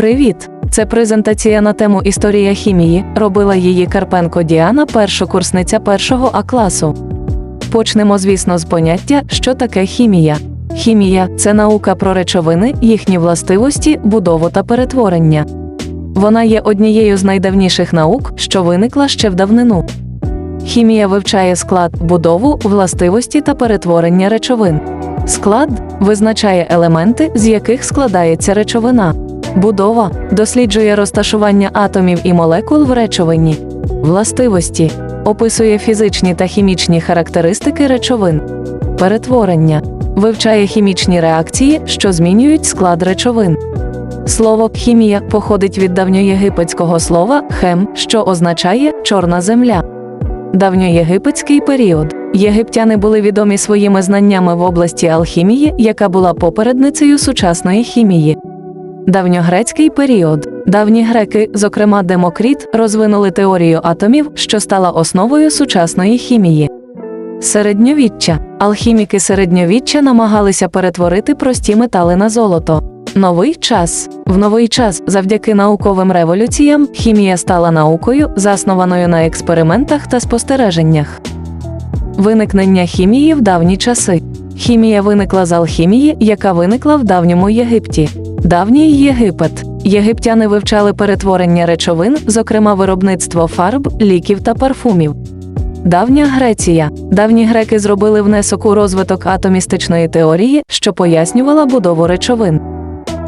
Привіт! Це презентація на тему Історія хімії. Робила її Карпенко Діана, першокурсниця першого А класу. Почнемо, звісно, з поняття, що таке хімія. Хімія це наука про речовини, їхні властивості, будову та перетворення. Вона є однією з найдавніших наук, що виникла ще в давнину. Хімія вивчає склад, будову, властивості та перетворення речовин. Склад визначає елементи, з яких складається речовина. Будова досліджує розташування атомів і молекул в речовині. Властивості описує фізичні та хімічні характеристики речовин. Перетворення вивчає хімічні реакції, що змінюють склад речовин. Слово хімія походить від давньоєгипетського слова хем, що означає чорна земля. Давньоєгипетський період. Єгиптяни були відомі своїми знаннями в області алхімії, яка була попередницею сучасної хімії. Давньогрецький період. Давні греки, зокрема Демокріт, розвинули теорію атомів, що стала основою сучасної хімії. Середньовіччя. Алхіміки середньовіччя намагалися перетворити прості метали на золото. Новий час. В новий час, завдяки науковим революціям, хімія стала наукою, заснованою на експериментах та спостереженнях. Виникнення хімії в давні часи. Хімія виникла з алхімії, яка виникла в давньому Єгипті. Давній Єгипет. Єгиптяни вивчали перетворення речовин, зокрема виробництво фарб, ліків та парфумів. Давня Греція. Давні греки зробили внесок у розвиток атомістичної теорії, що пояснювала будову речовин.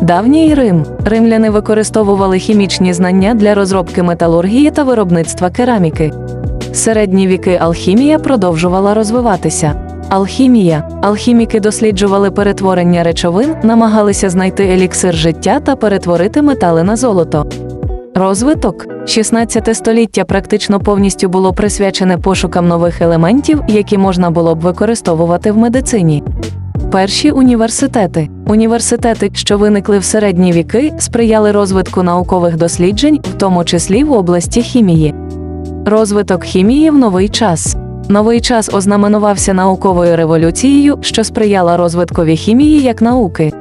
Давній Рим. Римляни використовували хімічні знання для розробки металургії та виробництва кераміки. Середні віки алхімія продовжувала розвиватися. Алхімія. Алхіміки досліджували перетворення речовин, намагалися знайти еліксир життя та перетворити метали на золото. Розвиток 16 століття практично повністю було присвячене пошукам нових елементів, які можна було б використовувати в медицині. Перші університети. Університети, що виникли в середні віки, сприяли розвитку наукових досліджень, в тому числі в області хімії. Розвиток хімії в новий час. Новий час ознаменувався науковою революцією, що сприяла розвиткові хімії як науки.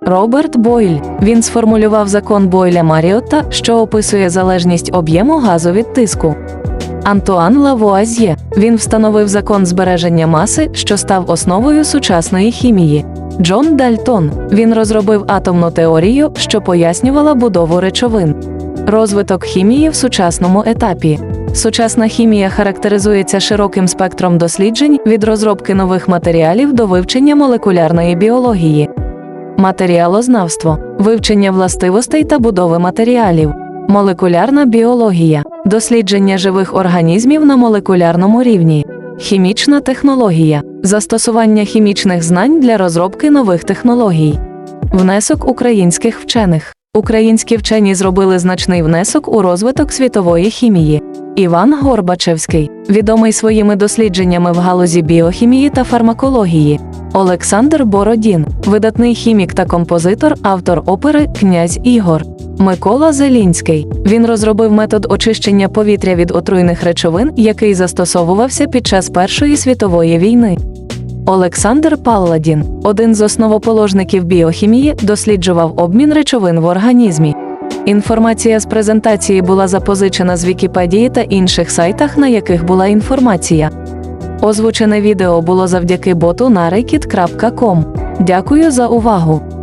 Роберт Бойль він сформулював закон Бойля Маріотта, що описує залежність об'єму газу від тиску. Антуан Лавуазьє він встановив закон збереження маси, що став основою сучасної хімії. Джон Дальтон він розробив атомну теорію, що пояснювала будову речовин. Розвиток хімії в сучасному етапі. Сучасна хімія характеризується широким спектром досліджень від розробки нових матеріалів до вивчення молекулярної біології. Матеріалознавство вивчення властивостей та будови матеріалів, молекулярна біологія, дослідження живих організмів на молекулярному рівні, хімічна технологія, застосування хімічних знань для розробки нових технологій, внесок українських вчених. Українські вчені зробили значний внесок у розвиток світової хімії. Іван Горбачевський, відомий своїми дослідженнями в галузі біохімії та фармакології. Олександр Бородін, видатний хімік та композитор, автор опери Князь Ігор. Микола Зелінський. Він розробив метод очищення повітря від отруйних речовин, який застосовувався під час Першої світової війни. Олександр Палладін, один з основоположників біохімії, досліджував обмін речовин в організмі. Інформація з презентації була запозичена з Вікіпедії та інших сайтах, на яких була інформація. Озвучене відео було завдяки боту на Дякую за увагу!